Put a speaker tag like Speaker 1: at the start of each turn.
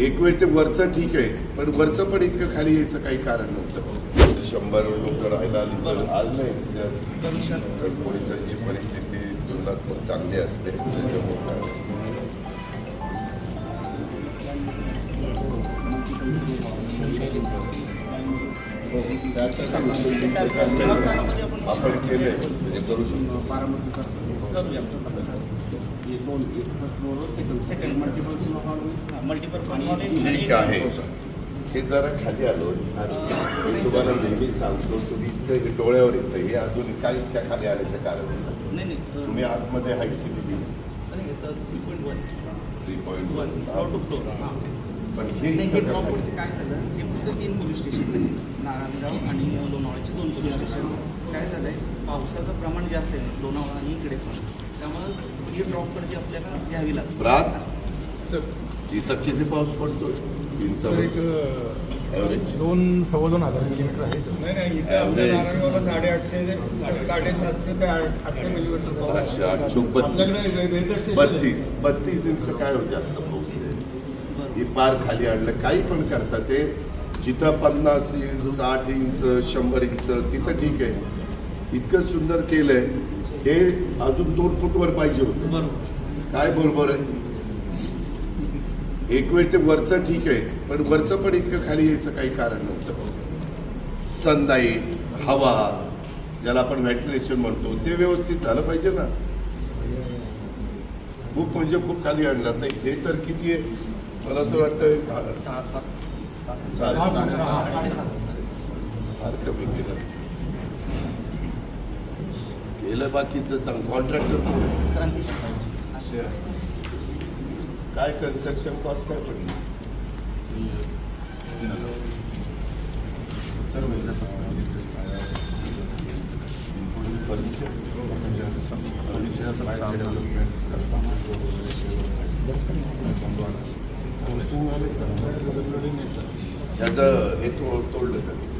Speaker 1: एक वेळ ते वरचं ठीक आहे पण वरचं पण इतकं खाली यायचं काही कारण नव्हतं. शंभर लोक राहायला आली तर आज नाही. पोलिसांची परिस्थिती तुलनात्मक चांगली असते. आपण केलंय म्हणजे करू शकतो. ठीक आहे. हे जरा खाली आलो. मी तुम्हाला नेहमी सांगतो तुम्ही इतकं हे डोळ्यावर येतं. हे अजून काय इतक्या खाली आल्याचं कारण नाही.
Speaker 2: नाही
Speaker 1: तुम्ही आतमध्ये हाईट किती दिली? थ्री पॉईंट वन पण हे इतकं का खाली?
Speaker 2: काय झालं? हे फक्त तीन पोलीस स्टेशन नारायणगाव आणि लोणावळ्याचे दोन पोलीस स्टेशन काय झालंय? पावसाचं प्रमाण जास्त आहे. लोणावळा आणि इकडे पण. त्यामुळे ही ड्रॉपकडची आपल्याला घ्यावी लागते.
Speaker 1: रात? इथं किती पाऊस पडतो ॲव्हरेज
Speaker 3: दोन सव्वा दोन हजार मिलीमीटर आहे सर.
Speaker 4: नाही नाही इथे आपल्या
Speaker 1: Average.
Speaker 4: नारायणगावला साडेआठशे ते साडेसातशे ते आठ- आठशे मिलीमीटर पाऊस आहे.
Speaker 1: आठशे आठ चोक
Speaker 4: आपल्याकडे
Speaker 1: बत्तीस
Speaker 4: वे- वेदर स्टेशन आहे.
Speaker 1: बत्तीस बत्तीस इंच काय हो जास्त पाऊस आहे? ही पार खाली आणलं काही पण करतात ते. जिथं पन्नास इंच साठ इंच शंभर इंच तिथं ठीक आहे. इतकं सुंदर केलंय हे अजून दोन फूटवर पाहिजे होतं
Speaker 2: बरोबर
Speaker 1: काय बरोबर आहे एक वेळ ते वरचं ठीक आहे पण वरचं पण इतकं खाली यायचं काही कारण नव्हतं सनलाईट हवा ज्याला आपण व्हेंटिलेशन म्हणतो ते व्यवस्थित झालं पाहिजे ना खूप म्हणजे खूप खाली आणलं तर हे तर किती आहे मला तर वाटतं फार कमी केलं केलं बाकीचं चांगलं कॉन्ट्रॅक्टर कोण आहे? काय कन्स्ट्रक्शन कॉस्ट काय पडली? ह्याचं हे तो तोडलं